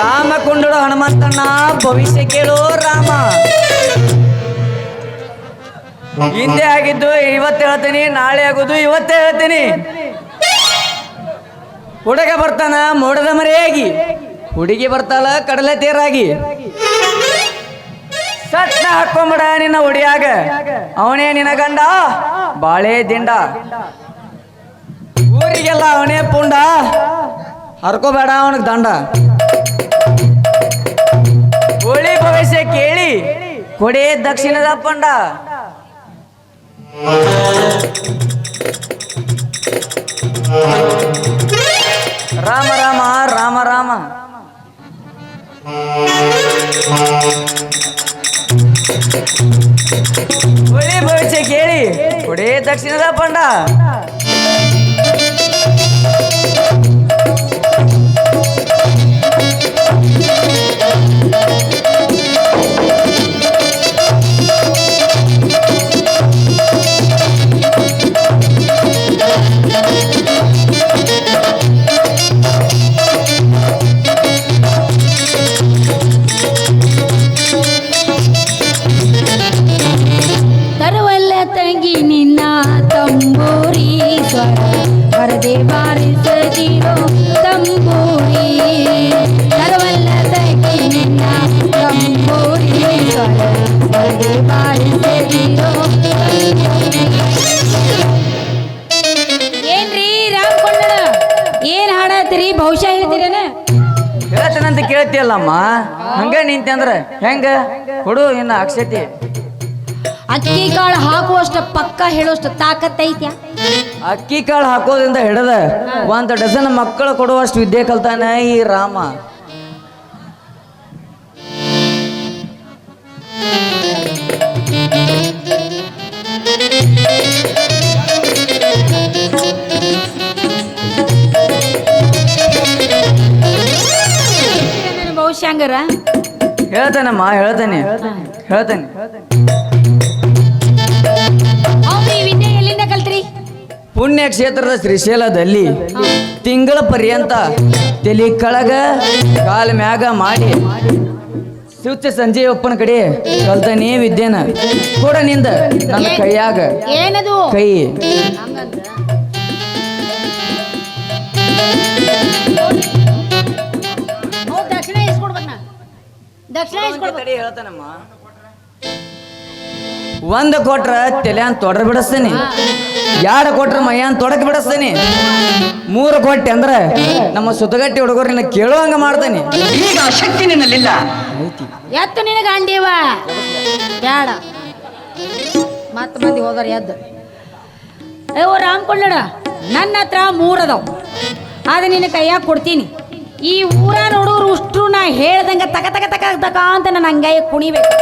ರಾಮ ಕೊಂಡಳು ಹನುಮಂತಣ್ಣ, ಭವಿಷ್ಯ ಕೇಳೋ ರಾಮ. ಹಿಂದೆ ಆಗಿದ್ದು ಇವತ್ತು ಹೇಳ್ತೀನಿ, ನಾಳೆ ಆಗೋದು ಇವತ್ತು ಹೇಳ್ತೀನಿ. ಹುಡುಗ ಬರ್ತಾನ, ಮೋಡದ ಮರೆಯಾಗಿ. ಹುಡುಗಿ ಬರ್ತಾಳ, ಕಡಲೆ ತೇರಾಗಿ. ಸಟ್ನ ಹಾಕೊಂಬಿಡ ನಿನ್ನ ಹುಡಿಯಾಗ ಅವನೇ ನಿನ್ನ ಗಂಡ, ಬಾಳೆ ದಿಂಡ. ಊರಿಗೆಲ್ಲ ಅವನೇ ಪುಂಡ. ಹರ್ಕೋಬೇಡ ಅವನಿಗೆ ದಂಡ. ಕೊಡೆ ದಕ್ಷಿಣದ ಪಂಡ. ರಾಮ ರಾಮ ರಾಮ ರಾಮ. ಒಳ್ಳೆ ಭವಿಷ್ಯ ಕೇಳಿ. ಕೊಡೇ ದಕ್ಷಿಣದ ಪಂಡ. ಹೇಳ್ತೇನಂತ ಅಲ್ಲಮ್ಮ ಹಂಗ ನಿಂತೆ ಅಂದ್ರೆ ಹೆಂಗ? ಕೊಡು ಇನ್ನ ಅಕ್ಷತಿ. ಅಕ್ಕಿ ಕಾಳು ಹಾಕುವಷ್ಟು ಪಕ್ಕ ಹೇಳುವಷ್ಟು ತಾಕತ್ ಐತ್ಯಾ? ಅಕ್ಕಿ ಕಾಳು ಹಾಕೋದ್ರಿಂದ ಹಿಡದ ಒಂದ್ ಡಜನ್ ಮಕ್ಕಳು ಕೊಡುವಷ್ಟು ವಿದ್ಯೆ ಕಲ್ತಾನ ಈ ರಾಮ. ಹಂಗಾರ ಹೇಳ್ತಾನಮ್ಮ ಹೇಳ್ತಾನೆ. ಹೇಳ್ತಾನೆ. ಹೌದು ವಿದ್ಯೆ ಎಲ್ಲಿಂದ ಕಲ್ತ್ರಿ? ಪುಣ್ಯ ಕ್ಷೇತ್ರದ ಶ್ರೀಶೈಲದಲ್ಲಿ ತಿಂಗಳ ಪರ್ಯಂತ ತಲೆ ಕೆಳಗ ಕಾಲ ಮ್ಯಾಗ ಮಾಡಿ ಸುಚ್ಚ ಸಂಜೆ ಒಪ್ಪನ ಕಡೆ ಕಲ್ತಾನೆ ವಿದ್ಯೆನ. ಕೂಡ ನಿಂದ ನನ್ನ ಕೈಯಾಗ. ಏನದು? ಕೈ. ಹೌದ್, ದಕ್ಷಿಣ ಕೊಟ್ರ ಹೇಳ್ತಾನಮ್ಮ. ಒಂದ್ ಕೊಟ್ರ ತಲೆಯನ್ ತೊಡ್ರ ಬಿಡಿಸ್ತೇನೆ. ಎರಡು ಕೊಟ್ರ ಮೈಯನ್ ತೊಡಕ್ ಬಿಡಿಸ್ತೇನೆ. ಮೂರು ಕೊಟ್ಟೆ ಅಂದ್ರೆ ನಮ್ಮ ಸುತ್ತಗಟ್ಟಿ ಹುಡುಗರನ್ನ ಕೇಳುವಂಗ ಮಾಡ್ತೇನೆ. ಈಗ ಆ ಶಕ್ತಿ ನಿನ್ನಲ್ಲಿಲ್ಲ. ಐತಿ ಎತ್ತು ನಿನಗ ಅಂಡೀವ ಬ್ಯಾಡ. ಮತ್ತ ಮಂದಿ ಹೋದಾರ ಎದ್ದು. ಅಯ್ಯೋ ರಾಮ್ ಕೊಳ್ಳಡ ನನ್ನ ಹತ್ರ ಮೂರದವ್ ಅದು ನಿನ್ನ ಕೈಯಾಗ ಕೊಡ್ತೀನಿ. ಈ ಊರ ನೋಡೋರು ಉಷ್ಟ್ರು ನಾ ಹೇಳ್ದಂಗ ತಕ ತಕ ತಕ ತಕ ಅಂತ ನನ್ನ ಹಂಗಾಯ ಕುಣಿಬೇಕು.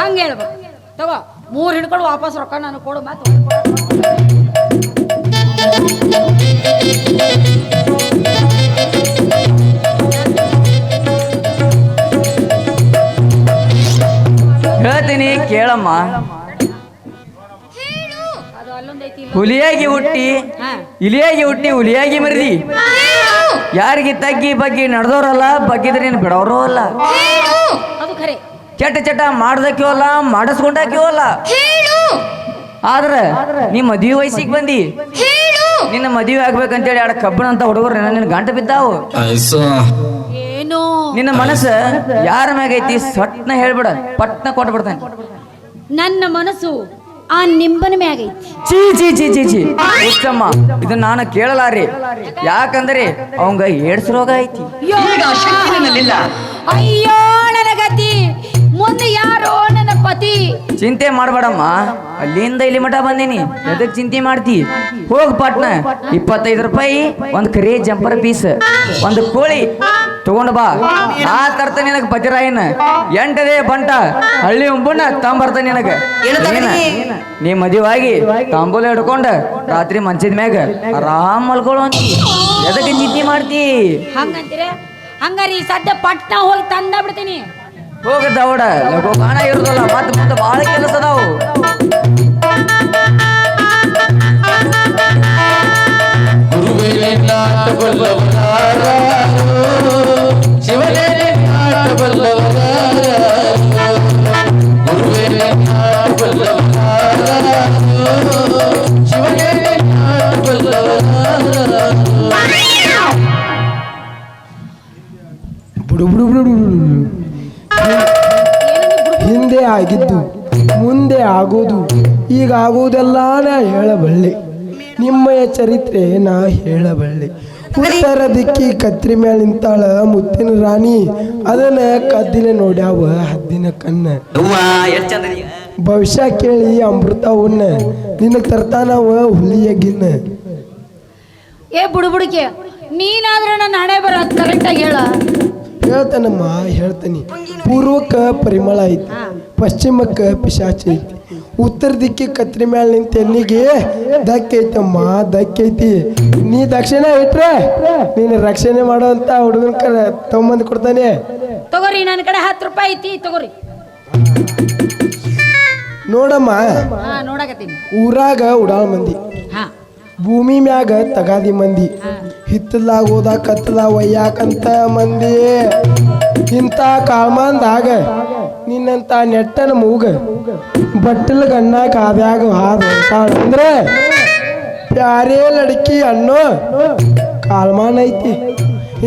ಹಂಗೆ ಹೇಳ್ಬೇಕು. ತಗೋ ಮೂರು ಹಿಡ್ಕೊಂಡು ವಾಪಸ್ ರೊಕ್ಕ ನಾನು ಕೊಡು ಮತ್ತೆ ಹೇಳ್ತೀನಿ ಕೇಳಮ್ಮ. ಹುಲಿಯಾಗಿ ಹುಟ್ಟಿ ಇಲಿಯಾಗಿ ಹುಟ್ಟಿ ಹುಲಿಯಾಗಿ ಮರಿದಿ. ಯಾರಿಗೆ ತಗ್ಗಿ ಬಗ್ಗಿ ನಡೆದವ್ರಲ್ಲ ಬಗ್ಗಿದ್ರೆ ನೀನು ಬಿಡೋರು ಅಲ್ಲ. ಅದು ಖರೆ. ಚಟ ಚಟ ಮಾಡ್ದಕ್ಯೂ ಅಲ್ಲ ಮಾಡಿಸ್ಕೊಂಡಾಕ್ಯೂ ಅಲ್ಲ. ಆದ್ರ ನೀ ಮದುವೆ ವಯಸ್ಸಿಗೆ ಬಂದಿ. ನಿನ್ನ ಮದುವೆ ಆಗ್ಬೇಕಂತೇಳಿ ಎರಡು ಕಬ್ಬಣ ಅಂತ ಹುಡುಗರು ನಿನ್ನ ಗಂಟ ಬಿದ್ದಾವು. ಏನು? ನಿನ್ನ ಮನಸ್ಸು ಯಾರ ಮ್ಯಾಗೈತಿ? ಸಟ್ನ ಹೇಳ್ಬಿಡ ಪಟ್ನ ಕೊಟ್ಬಿಡ್ತಾನೆ. ನನ್ನ ಮನಸ್ಸು ಆ ನಿಂಬನ ಮ್ಯಾಗ ಐತಿ. ಜಿ ಜಿ ಜಿ ಚೀ ಚೀ ಇದು ನಾನು ಕೇಳಲಾರಿ ಯಾಕಂದ್ರೆ ಅವಂಗ ಏಡ್ಸ್ ರೋಗ ಐತಿ. ಅಯ್ಯೋ ನನ್ನ ಗತಿ. ಮುಂದೆ ಯಾರೋ ನನ್ನ ಪತಿ. ಚಿಂತೆ ಮಾಡಬೇಡಮ್ಮ. ಅಲ್ಲಿಂದ ಇಲ್ಲಿ ಮಠ ಬಂದೀನಿ. ಎದಕ್ ಚಿಂತೆ ಮಾಡ್ತಿ? ಹೋಗ್ ಪಟ್ನ. ಇಪ್ಪತ್ತೈದು ರೂಪಾಯಿ ಒಂದ್ ಕರಿ ಜಂಪರ್ ಪೀಸ್ ಒಂದು ಕೋಳಿ ತಗೊಂಡ್ ಬಾ. ನಾ ತರ್ತ ನಿನಗ ಪತಿರಾಯನ ಎಂಟದೇ ಬಂಟ. ಹಳ್ಳಿ ಉಂಬುನ ತಂಬರ್ತ ನಿನಗ? ನೀ ಮದುವಾಗಿ ತಾಂಬೂಲ ಹಿಡ್ಕೊಂಡ ರಾತ್ರಿ ಮಂಚದ ಮ್ಯಾಗ ಆರಾಮ್ ಮಲ್ಕೊಳ್ಳೋ ಅಂತ ಎದಕ್ಕೆ ನಿದ್ದೆ ಮಾಡ್ತಿ? ಹಂಗಂತೀರ? ಹಂಗಾರಿ ಸದ್ಯ ಪಟ್ಟ ಹೋಗಿ ತಂದ ಬಿಡ್ತೀನಿ ಹೋಗ ದೌಡ. ಕಾಣ ಇರುದಲ್ಲ ಮತ್ತ ಮುಂದೆ ಬಾಳ ಕೆಲಸ ಅದಾವು. ಗುರುವಿನ ಬುಡು. ಹಿಂದೆ ಆಗಿದ್ದು ಮುಂದೆ ಆಗೋದು ಈಗ ಆಗುವುದೆಲ್ಲ ನಾ ಹೇಳಬಲ್ಲೆ ನಿಮ್ಮಯ ಚರಿತ್ರೆ ನಾ ಹೇಳಬಲ್ಲೆ ಉತ್ತರ ದಿಕ್ಕಿ ಕತ್ರಿ ಮೇಲೆ ನಿಂತಾಳ ಮುತ್ತಿನ ರಾಣಿ. ಅದನ್ನ ಕದ್ದಿನ ನೋಡ್ಯಾವ ಹದ್ದಿನ ಕಣ್ಣ. ಭವಿಷ್ಯ ಕೇಳಿ ಅಮೃತ ಉಣ್ಣ. ನಿನ್ನ ತರ್ತಾನವ ಹುಲಿಯ ಗಿನ್ನ ಏ ಬುಡುಬುಡಿಕೆ ನೀನಾದ್ರೆ ನನ್ನ ಹಣೆ ಬರ ಕರೆಕ್ಟಾಗಿ ಹೇಳ. ಹೇಳ್ತಾನಮ್ಮ ಹೇಳ್ತಾನೆ. ಪೂರ್ವಕ್ಕೆ ಪರಿಮಳ ಐತಿ ಪಶ್ಚಿಮಕ್ಕ ಪಿಶಾಚಿ ಐತಿ. ಉತ್ತರ ದಿಕ್ಕಿ ಕತ್ರಿ ಮ್ಯಾಲ ನಿಂತ ಎಲ್ಲಿಗೆ? ದಕ್ಕೈತಮ್ಮ ದಕ್ಕೈತಿ. ನೀ ದಕ್ಷಿಣ ಇಟ್ರೆ ನೀನು ರಕ್ಷಣೆ ಮಾಡುವಂತ ಹುಡುಗನ ಕಡೆ ತಗೊಂಬಂದು ಕೊಡ್ತಾನೆ. ತಗೋರಿ ನನ್ನ ಕಡೆ ಹತ್ತು ರೂಪಾಯಿ ಐತಿ ತಗೋರಿ. ನೋಡಮ್ಮ ಹಾ ನೋಡಕತ್ತೀನಿ. ಊರಾಗ ಉಡಾಳ ಮಂದಿ. ಹಾ. ಭೂಮಿ ಮ್ಯಾಗ ತಗಾದಿ ಮಂದಿ. ಹಿತ್ತಲಾಗ ಹೋದ ಕತ್ತಲ ಒಯ್ಯಾಕಂತ ಮಂದಿ. ಇಂಥ ಕಾಳ್ಮಾನ್ದಾಗ ನಿನ್ನಂತ ನೆಟ್ಟನ ಮೂಗ ಬಟ್ಟಲ ಗಣ್ಣ ಕಾದ್ಯಾಗ ಹಾದ ಅಂದ್ರೆ ಪ್ಯಾರೇ ಲಡ್ಕಿ ಅನ್ನೋ ಕಾಲ್ಮಾನ್ ಐತಿ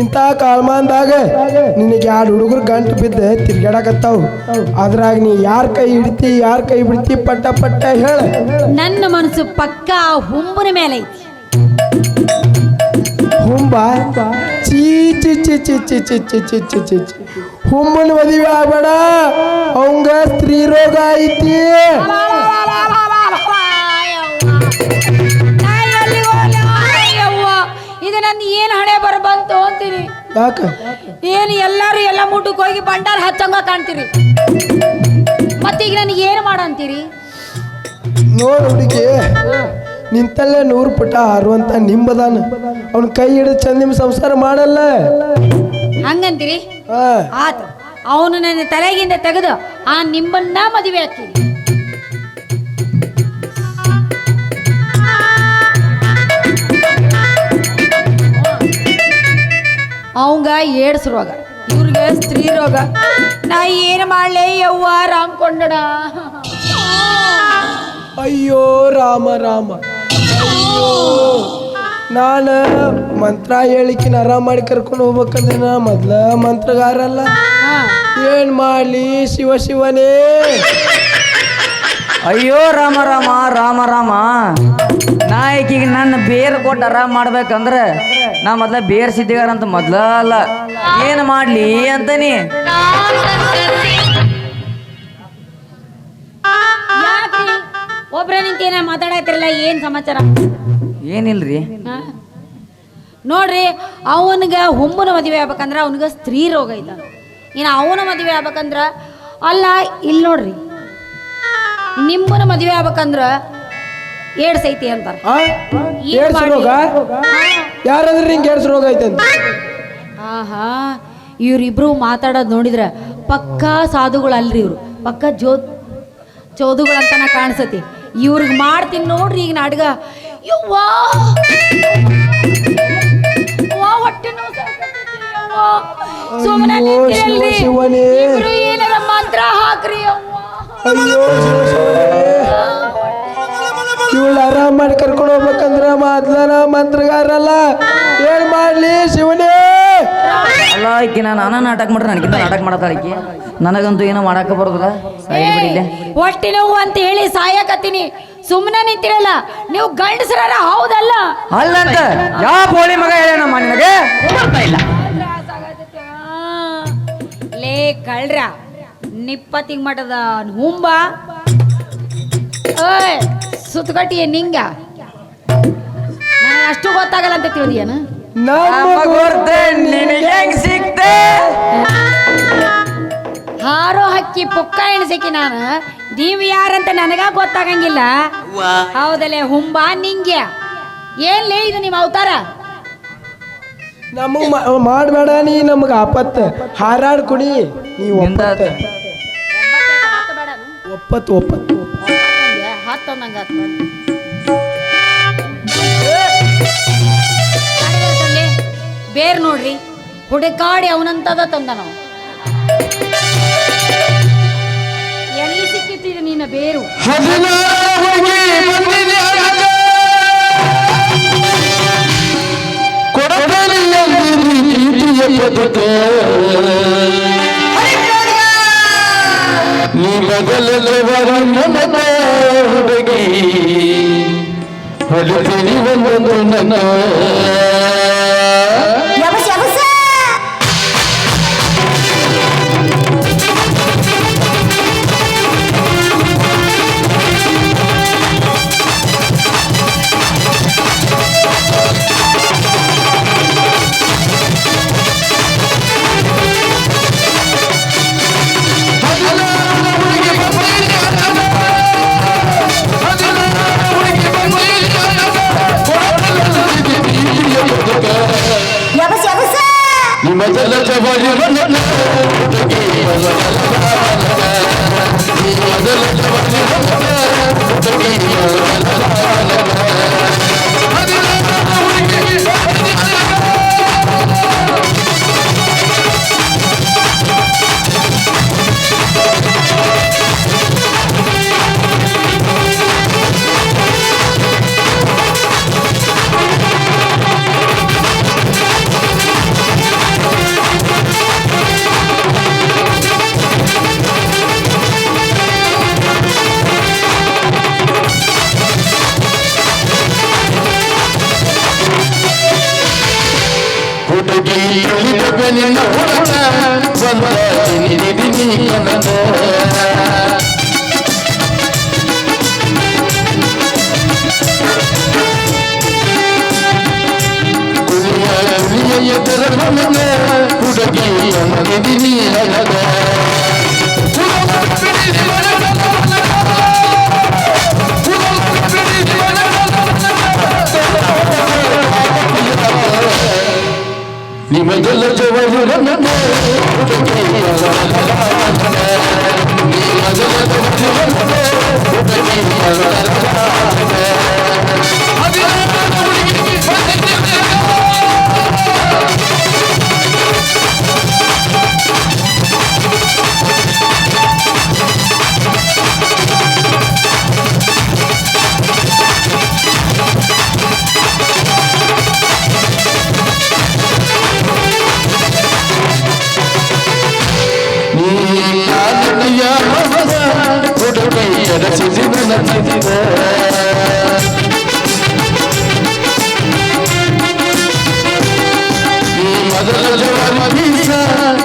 ಇಂಥ ಕಾಲ್ಮಾನ್ದಾಗ ನಿನಗೆ ಎರಡು ಹುಡುಗರು ಗಂಟು ಬಿದ್ದ ತಿರ್ಗಾಡಕತ್ತಾವು ಅದ್ರಾಗ ನೀ ಯಾರ ಕೈ ಹಿಡ್ತಿ ಯಾರ ಕೈ ಬಿಡ್ತಿ ಪಟ್ಟ ಪಟ್ಟ ಹೇಳ ನನ್ನ ಮನಸ್ಸು ಪಕ್ಕ ಹುಂಬನ ಮೇಲೆ ಐತಿ ಹುಂಬ ಚೀ ಚಿ ಚಿ ಚಿ ಚಿ ಚಿ ಚಿ ಚಿ ಚಿ ಚಿ ಹುಂಬನ ಮದುವೆ ಆಗ್ಬೇಡ. ಅವಂಗ ಸ್ತ್ರೀ ರೋಗ ಐತಿ. ಇದು ನನ್ನ ಏನು ಹಣೆ ಬರ ಬಂತು ಅಂತೀರಿ ಯಾಕ? ಏನು ಎಲ್ಲಾರು ಎಲ್ಲ ಮುಟ್ಟಕ್ಕೆ ಹೋಗಿ ಬಂಡಾರ ಹಚ್ಚಂಗ ಕಾಣ್ತೀರಿ? ಮತ್ತೀಗ ನನಗೆ ಏನು ಮಾಡಂತೀರಿ ನೋಡು ಹುಡುಗಿ ನಿಂತಲ್ಲೇ ನೂರು ಪುಟ ಹಾರುವಂತ ನಿಂಬದಾನ. ಅವನ ಕೈ ಹಿಡಿದು ಚಂದ ನಿಮ್ಮ ಸಂಸಾರ ಮಾಡಲ್ಲ. ಹಂಗಂತೀರಿ? ಆತು. ಅವನು ನನ್ನ ತಲೆಗಿಂದ ತೆಗೆದು ಆ ನಿಮ್ಮನ್ನ ಮದುವೆ ಹಾಕಿ ಅವಂಗ ಏಡ್ಸ್ ರೋಗ. ಇವ್ರಿಗೆ ಸ್ತ್ರೀ ರೋಗ. ನಾ ಏನು ಮಾಡ್ಲೇ ಯವ್ವ ರಾಮ್ ಕೊಂಡಣ? ಅಯ್ಯೋ ರಾಮ ರಾಮ. ಅಯ್ಯೋ. ನಾನ ಮಂತ್ರ ಹೇಳಿಕಿನ ಆರಾಮ್ ಮಾಡಿ ಕರ್ಕೊಂಡು ಹೋಗ್ಬೇಕಂದ್ರೆ ನಾ ಮೊದ್ಲ ಮಂತ್ರಗಾರಲ್ಲ. ಹಾ. ಏನ್ ಮಾಡ್ಲಿ? ಶಿವ ಶಿವನೇ. ಅಯ್ಯೋ ರಾಮ ರಾಮ ರಾಮ ರಾಮ. ನಾಯಕಿಗೆ ನನ್ನ ಬೇರ್ ಕೊಟ್ಟು ಆರಾಮ್ ಮಾಡ್ಬೇಕಂದ್ರೆ ನಾ ಮೊದ್ಲ ಬೇರ್ ಸಿದ್ದಿಗಾರ ಅಂತ ಮೊದ್ಲ ಅಲ್ಲ. ಏನ್ ಮಾಡ್ಲಿ ಅಂತನಿ? ಒಬ್ರ ನಿಂತೇನ ಮಾತಾಡತ್ತಿರಲ್ಲ ಏನ್ ಸಮಾಚಾರ? ಏನಿಲ್ರಿ? ನೋಡ್ರಿ ಅವನಿಗೆ ಹುಮ್ಮನ ಮದುವೆ ಆಗ್ಬೇಕಂದ್ರೆ ಅವನಿಗೆ ಸ್ತ್ರೀ ರೋಗ ಇದ್ದ ಇನ್ನು ಅವನ ಮದುವೆ ಆಗ್ಬೇಕಂದ್ರ ಅಲ್ಲ ಇಲ್ಲಿ ನೋಡ್ರಿ. ನಿಮ್ಮನ ಮದುವೆ ಆಗ್ಬೇಕಂದ್ರ ಏಡ್ಸ್ ಐತಿ ಅಂತಾರೆ. ಆ? ಏನ್ ಏಡ್ಸ್ ರೋಗ? ಯಾರಂದ್ರೆ ಹಿಂಗೆ ಏಡ್ಸ್ ರೋಗ ಐತಂತ ಆಹಾ ಇವ್ರಿಬ್ರು ಮಾತಾಡೋದು ನೋಡಿದ್ರೆ ಪಕ್ಕಾ ಸಾಧುಗಳು ಅಲ್ರಿ ಇವ್ರು. ಪಕ್ಕ ಜೋ ಚೋದುಗಳು ಅಂತಾನ ಕಾಣಿಸತಿ. ಇವ್ರಿಗೆ ಮಾಡ್ತೀನಿ ನೋಡ್ರಿ ಈಗ ನಾಟಕ ಯವ್ವಾ ಅವ್ವಾ, ಹೊಟ್ಟೆ ನೋವು ಯವ್ವಾ. ನಿಂತಿರಲ್ರಿ. ಶಿವನೇ. ಇಬ್ರು ಏನಾರ ಮಂತ್ರ ಹಾಕ್ರಿ ಯವ್ವಾ. ಅಯ್ಯೋ ಶಿವ ಶಿವನೇ ಇವಳು ಆರಾಮ್ ಮಾಡಿ ಕರ್ಕೊಂಡು ಹೋಗ್ಬೇಕಂದ್ರ ಮೊದ್ಲನ ಮಂತ್ರಗಾರಲ್ಲ ಏನ್ ಮಾಡ್ಲಿ ಶಿವನೇ ಅಲ್ಲ ಈಕಿ ನಾನು ನಾನ ನಾಟಕ ಮಾಡ್ರೆ ನನಗಿಂತ ನಾಟಕ ಮಾಡತ್ತಾಳ ಈಕಿ ನನಗಂತೂ ಏನೋ ಮಾಡಾಕ ಬರೋದಿಲ್ಲ ಸಾಯಿ ಬಿಡಿ ಇಲ್ಲೇ ಹೊಟ್ಟೆ ನೋವು ಅಂತ ಹೇಳಿ ಸಾಯಕತ್ತೀನಿ ಸುಮ್ಮನೆ ನಿಂತಿರಲ್ಲ ನೀವು ಗಂಡಸರ ಹೌದಲ್ಲ? ಅಲ್ಲಂತ ಯಾವ ಬೋಳಿ ಮಗ ಹೇಳೇನಮ್ಮ ನಿನಗೆ ಬರ್ತಾ ಇಲ್ಲ. ಲೇ ಕಳ್ರ ನಿಪ್ಪತ್ತಿಗೆ ಮಠದ ಹುಂಬ. ಓಯ್ ಸುತ್ತಕಟ್ಟಿ ನಿಂಗ? ನಾನು ಅಷ್ಟು ಗೊತ್ತಾಗಲ್ಲ ಅಂತ ತಿಳಿದಿಯನ? ಹಾರೋ ಹಕ್ಕಿ ಪುಕ್ಕ ಎಣಿಸಿಕಿ ನಾನು. ನೀವು ಯಾರಂತ ನನಗ ಗೊತ್ತಾಗಂಗಿಲ್ಲ. ಹೌದಲ್ಲೇ ಹುಂಬಾ ನಿಂಗ್ಯ? ಏನ್ಲೇ ಇದು ನಿಮ್ಮ ಅವತಾರ? ನಮಗ್ ಮಾಡಬೇಡ ನೀ ನಮಗ ಆಪತ್ತ. ಹಾರಾಡ್ ಕುಡಿ ನೀ ಒಂದಾದ ಒಪ್ಪತ್ತ. ಒಪ್ಪತ್ತು ಒಪ್ಪತ್ತು. ಹತ್ತೊಂದಂಗ ಬೇರ್ ನೋಡ್ರಿ ಹುಡುಕಾಡಿ ಅವನಂತದ ತಂದ ನಾವು ಎಲ್ಲಿ ಸಿಕ್ಕಿದ್ದೀರಿ ನಿನ್ನ ಬೇರು ನೀ ಮೊದಲದವರ ಮನದ ಹುಡುಗಿ ಹೊಲಿತೀನಿ ಒಂದೊಂದು ನನ್ನ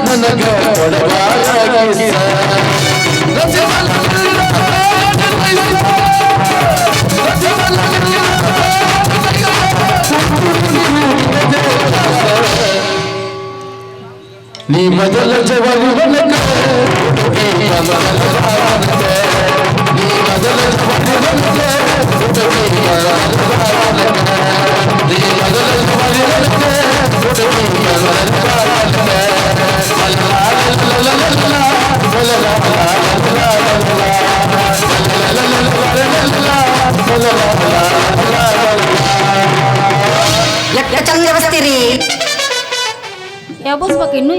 ನನಗ ನೀ ಮೊದಲ ಎಷ್ಟ ಚಂದ ವ್ಯವಸ್ಥಿರಿ. ಎಬ್ಬಸ್ಬೇಕು ಇನ್ನೂ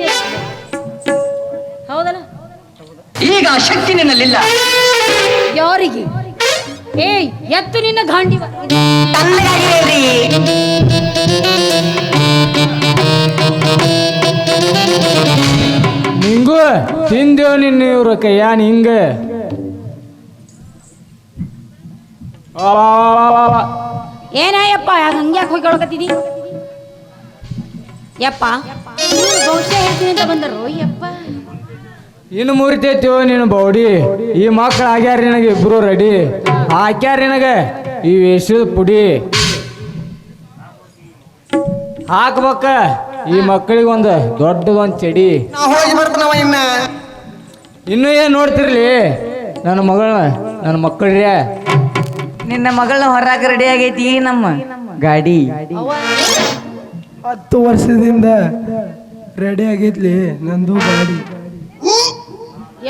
ಹೌದಲ್ಲ? ಈಗ ಆ ಶಕ್ತಿ ನಿನ್ನಲ್ಲಿಲ್ಲ. ಯಾರಿಗೆ? ಏಯ್ ಎತ್ತು ನಿನ್ನ ಗಾಂಡಿ ತಣ್ಣಗಾಗಿ ಹೇಳ್ರಿ. ನಿಂಗು ತಿಂದೇವ್ ನಿನ್ನ ಇವ್ರ ಕೈಯಾನ್ ಹಿಂಗ ಏನಾಯಪ್ಪ ಹಂಗ್ಯಾಕೆ ಹೋಗಿ ಕೇಳಕತ್ತಿದಿ ಯಪ್ಪ. ಇವ್ರು ಬಹುಶಃ ಹೇಳ್ತೀನಿ ಅಂತ ಬಂದರು? ಯಪ್ಪ. ಇನ್ನು ಮುರಿತೈತಿವ ನೀನು ಬೌಡಿ? ಈ ಮಕ್ಳು ಆಗ್ಯಾರ ನಿನಗೆ ಇಬ್ರು ರೆಡಿ. ಹಾಕ್ಯಾರ ನಿನಗೆ ಈ ವೇಷದ ಪುಡಿ. ಹಾಕ್ಬೇಕ ಈ ಮಕ್ಕಳಿಗೆ ಒಂದು ದೊಡ್ಡದೊಂದು ಚಡಿ. ನಾ ಹೋಗಿ ಬರ್ತಾನವ ಇನ್ನ. ಇನ್ನು ಏನ್ ನೋಡ್ತಿರ್ಲಿ? ನನ್ನ ಮಗಳ ನನ್ನ ಮಕ್ಕಳ್ರೆ ನಿನ್ನ ಮಗಳನ್ನ ಹೊರಾಕ ರೆಡಿ ಆಗೈತಿ ನಮ್ಮ ಗಾಡಿ. ಹತ್ತು ವರ್ಷದಿಂದ ರೆಡಿ ಆಗಿದ್ಲಿ ನಂದು ಗಾಡಿ.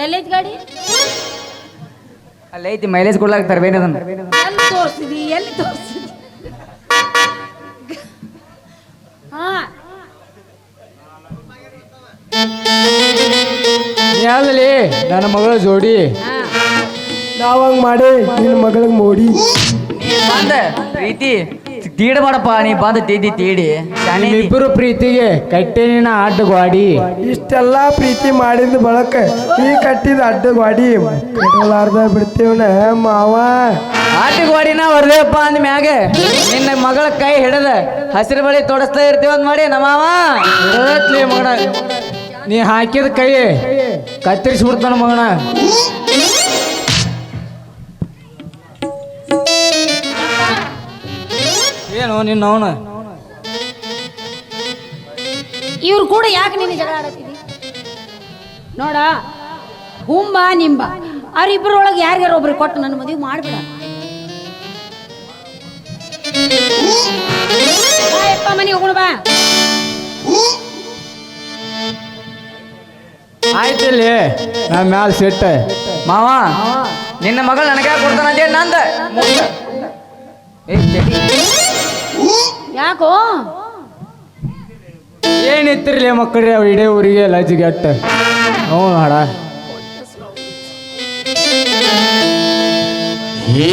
ಎಲ್ಲೈತಿ ಗಾಡಿ? ಅಲ್ಲೈತಿ ಮೈಲೇಜ್ ಕೊಡ್ಲಾಕ ತರಬೇನಿ ಅದನ್ನ. ಎಲ್ಲಿ ತೋರಿಸಿದಿ? ಎಲ್ಲಿ ತೋರಿಸಿದಿ? ಹಾ. ಯಾವ್ದಲ್ಲಿ? ನನ್ನ ಮಗಳ ಜೋಡಿ. ನಾವಂಗ್ ಮಾಡಿ ನಿನ್ನ ಮಗಳಿಗೆ ಮೋಡಿ. ನೀ ಬಂದ ಪ್ರೀತಿ. ತೀಡ ಮಾಡಪ್ಪ ನೀ ಬಂದ ತೀಡಿ. ತೀಡಿ ಇಬ್ಬರು ಪ್ರೀತಿಗೆ ಕಟ್ಟಿನ ಅಡ್ಡ ಗಾಡಿ ಇಷ್ಟೆಲ್ಲ ಪ್ರೀತಿ ಮಾಡಿದ ಬಳಕ ಈ ಕಟ್ಟಿದ ಅಡ್ಡ ಗಾಡಿ ಕಡಲಾರ್ದ ಬಿಡ್ತೇವನ ಮಾವ. ಆಟ ಗೋಡಿನ ಹೊರದೇಪ್ಪ ಅಂದ ಮ್ಯಾಗ. ನಿನ್ನ ಮಗಳ ಕೈ ಹಿಡದ ಹಸಿರು ಬಳಿ ತೊಡಸ್ತಾ ಇರ್ತೀವಿ ಅಂದ್ ಮಾಡಿ ನಮ್ಮವ ಇರತ್ಲಿ ಮಗನ. ನೀ ಹಾಕಿದ ಕೈ ಕತ್ತರಿಸ್ಬಿಡ್ತಾನ ಮಗನ. ಏನು ನಿನ್ನ ಅವನ? ಇವ್ರು ಕೂಡ ಯಾಕೆ ನೀನು ಜಗಳ ಆಡತ್ತಿದಿ? ನೋಡ ಹುಂಬ ನಿಂಬ ಅವ್ರಿಬ್ಬರೊಳಗೆ ಯಾರ್ಯಾರು ಒಬ್ರಿಗೆ ಕೊಟ್ಟು ನನ್ನ ಮದುವೆ ಮಾಡ್ಬಿಡ. ಬಾಯಪ್ಪ ಮನೆ ಹೋಗೋಣ ಬಾ. ಆಯ್ತಿಲ್ಲಿ ನನ್ನ ಮ್ಯಾಲ ಸಿಟ್ಟ. ಮಾವ ನಿನ್ನ ಮಗಳು ನನಗೆ ಕೊಡ್ತಾನಂತೆ ನಂದ. ಏ, ತಡಿ. ಯಾಕೋ? ಏನಿತ್ತಿರ್ಲಿ ಮಕ್ಕಳ್ರಿ ಅವ್ ಇಡೇ ಊರಿಗೆ ಲಜ್ಜಿಗೆಟ್ಟ ಹ್ಞೂ ಹಾಡ ಹೇ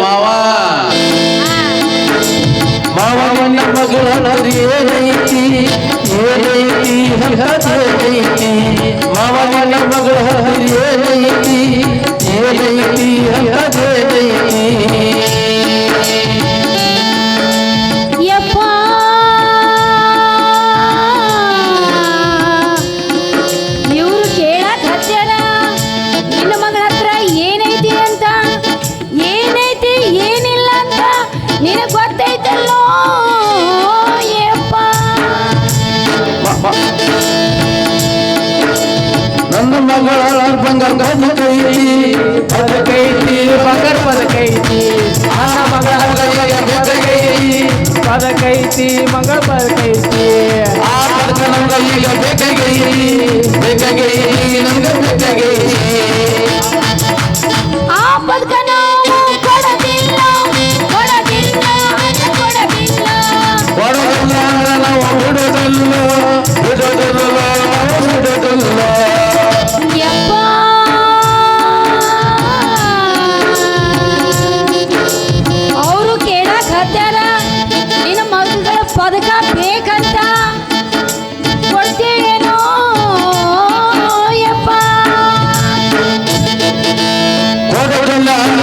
ಮಾವ. ಮಾವ ನನ್ನ ಮಗಳ ಏನೈತಿ? ಏನೈತಿ? ಏನೈತಿ? ಮಾವ ನನ್ನ ಮಗಳ ಏನೈತಿ ಏನೈತಿ? ಪದಕೈತಿ ಮಂಗಳ ಬರ್ತೈತಿ ಆ ಬದುಕ ನಮ್ಗೆ ಈಗ ಬೇಕಾಗೈತಿ ಬೇಕಾಗೈತಿ ನಮ್ಗೆ ಬೇಕಾಗೈತಿ ಆ ಬದುಕ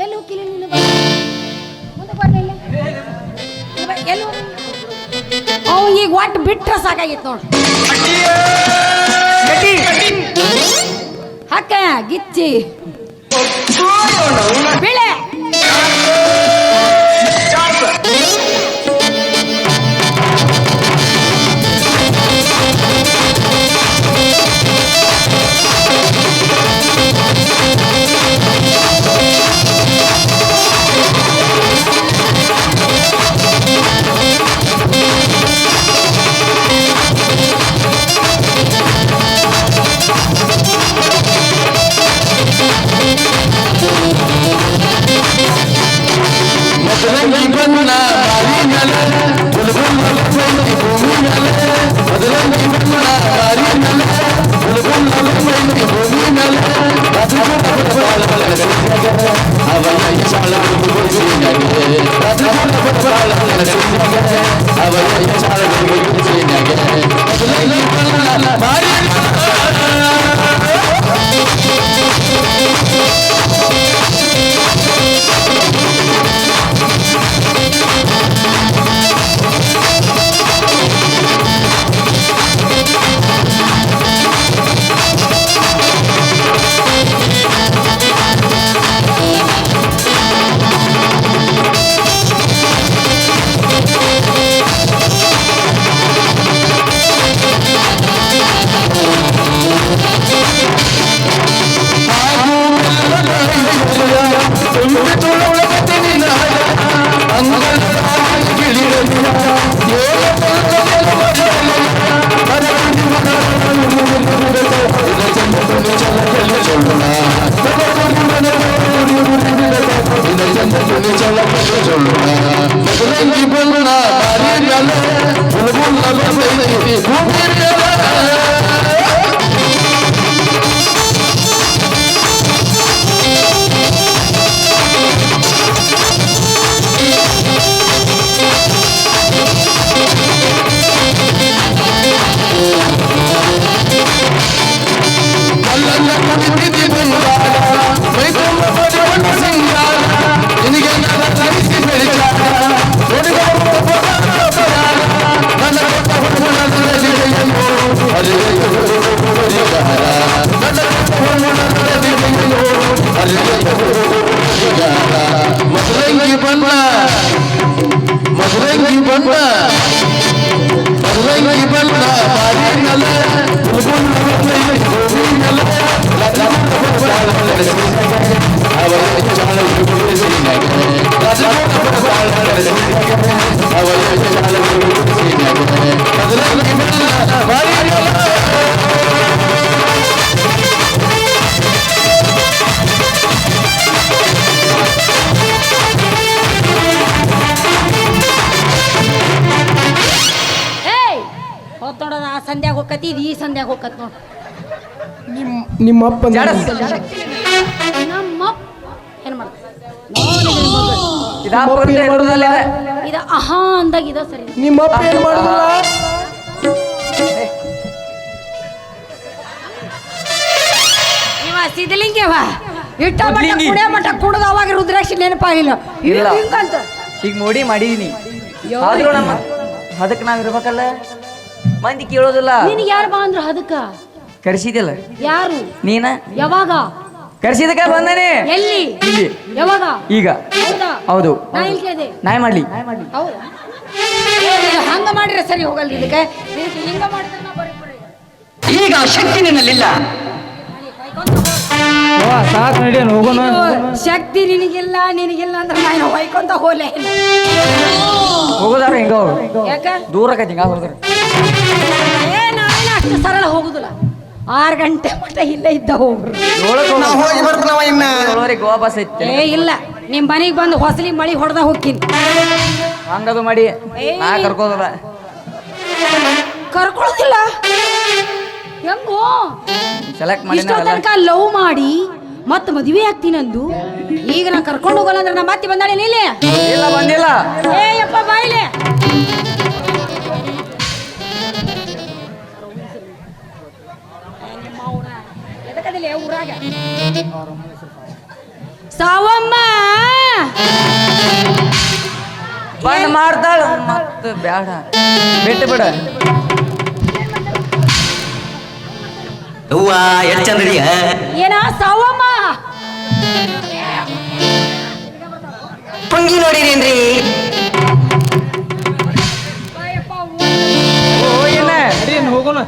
ಎಲ್ಲಿ ಹೋಗಿಲ್ಲ ನೀನು ಮುಂದೆ ಬರಲಿಲ್ಲ ಎಲ್ಲಿ ಅವ್ ಈಗ ಒಟ್ಟು ಬಿಟ್ರೆ ಸಾಕಾಗಿತ್ತು ನೋಡಿ. ಹಕ್ಕ ಗಿಚ್ಚಿ. ಇದು ಈ ಸಂಧ್ಯಾಗ ಹೋಗತ್ ನೋಡ್. ನಿಮ್ಮ ನಿಮ್ಮಪ್ಪ ಜಡಸ್. ನಮ್ಮ ಏನ್ ಮಾಡ್ತ? ಇದಾ ಪಂತ ಇರೋದಲ್ಲ ಇದು. ಇದ ಅಹಾ ಅಂದಾಗ ಇದ ಸರಿ. ನಿಮ್ಮಪ್ಪ ಏನು ಮಾಡೋದಿಲ್ಲ? ಇವ ಸಿದ್ಲಿಂಗವ ಇಟ್ಟ ಮಟ್ಟ ಮೊದ್ಲಿಂಗಿ. ಕುಡಿಯ ಮಟ್ಟ ಕುಡ್ದ ಅವಾಗ ರುದ್ರಾಕ್ಷಿ ನೆನಪಾಗಿಲ್ಲ ಇಲ್ಲ. ಹಿಂಗಂತ. ಈಗ ನೋಡಿ ಮಾಡಿದೀನಿ. ಆದ್ರೂ ನಮ್ಮ ಅದಕ್ಕೆ ನಾವ್ ಇರ್ಬೇಕಲ್ಲ? ಮಂದಿ ಕೇಳೋದಿಲ್ಲ. ನಿನಗೆ ಯಾರು ಬಾ ಅಂದ್ರು ಅದಕ್ಕ? ಕರ್ಸಿದಿಲ್ಲ ಯಾರು? ನೀನ? ಯಾವಾಗ? ಕರ್ಸಿದಕ್ಕ ಬಂದನೆ. ಎಲ್ಲಿ? ಇಲ್ಲಿ. ಯಾವಾಗ? ಈಗ. ಹೌದಾ? ಹೌದು. ನಾ ಇಲ್ಲಿ ಕೇಳಿದೆ? ನಾಯಿ ಮಾಡ್ಲಿ. ಹೌದಾ? ಹಂಗ ಮಾಡಿದ್ರೆ ಸರಿ ಹೋಗಲ್ಲ ಇದಕ್ಕೆ. ನೀನು ಹಿಂಗ ಮಾಡಿದ್ರೆ ನಾ ಬರೀ ಬರೀ. ಈಗ ಶಕ್ತಿ ನಿನ್ನಲ್ಲಿಲ್ಲ. ಯವ್ವ, ಸಾಕ್ ನಡಿ ಹೋಗೋಣ. ಇದು ಶಕ್ತಿ ನಿನಗಿಲ್ಲ ನಿನಗಿಲ್ಲ ಅಂದ್ರೆ ನಾನು ಹೊಯ್ಕೊಂತ ಹೋಲೆ ಹೋಗೋದಾರ ಹೆಂಗ ಅವ್ರು ಯಾಕ? ದೂರ ಆಕೈತಿ ಹಿಂಗ ಹೋದ್ರ ಅಷ್ಟು ಸರಳ ಹೋಗುದಿಲ್ಲ. ಆರು ಗಂಟೆ ಮಟ್ಟ ಇಲ್ಲೇ ಇದ್ದ ಹೋಗ್ರು. ನಾ ಹೋಗಿ ಇನ್ನ. ಏಳುವರೆಗೆ ಗೋವಾ ಬಸ್ ಐತಿ. ಏ ಇಲ್ಲ. ನಿಮ್ ಮನೆಗೆ ಬಂದು ಹೊಸಲಿ ಮಳಿ ಹೊಡೆದ ಹೋಗ್ತೀನಿ. ಹಂಗದು ಮಾಡಿ. ನಾ ಕರ್ಕೋದಲ್ಲ ಕರ್ಕೊಳ್ಳೋದಿಲ್ಲ. ಹೆಂಗೋ? ಸೆಲೆಕ್ಟ್ ಮಾಡಿ ಇಷ್ಟೋ ತನಕ ಲವ್ ಮಾಡಿ ಮತ್ ಮದುವೆ ಆಗ್ತೀನಂದು ಈಗ ನಾ ಕರ್ಕೊಂಡು ಹೋಗಲ್ಲ ಅಂದ್ರೆ ನಮ್ಮ ಮತ್ತೆ ಬಂದಾಳೆ ನೀಲೆ ಇಲ್ಲ ಬಂದಿಲ್ಲ. ಏ ಯಪ್ಪ ಎಲ್ಲಿ ಊರಾಗ. ಸಾವಮ್ಮ! ಬಂದ್ ಮಾಡ್ತಾಳ. ಮತ್ತೆ ಬೇಡ ಬಿಟ್ಟು ಬಿಡ. ಹೂವ ಎಷ್ಟು ಚಂದ ಇದೆಯಾ? ಏನ ಸಾವಮ್ಮ? ಪುಂಗಿ ನೋಡಿದೇನ್ರಿ ಹೋಗೋಣ.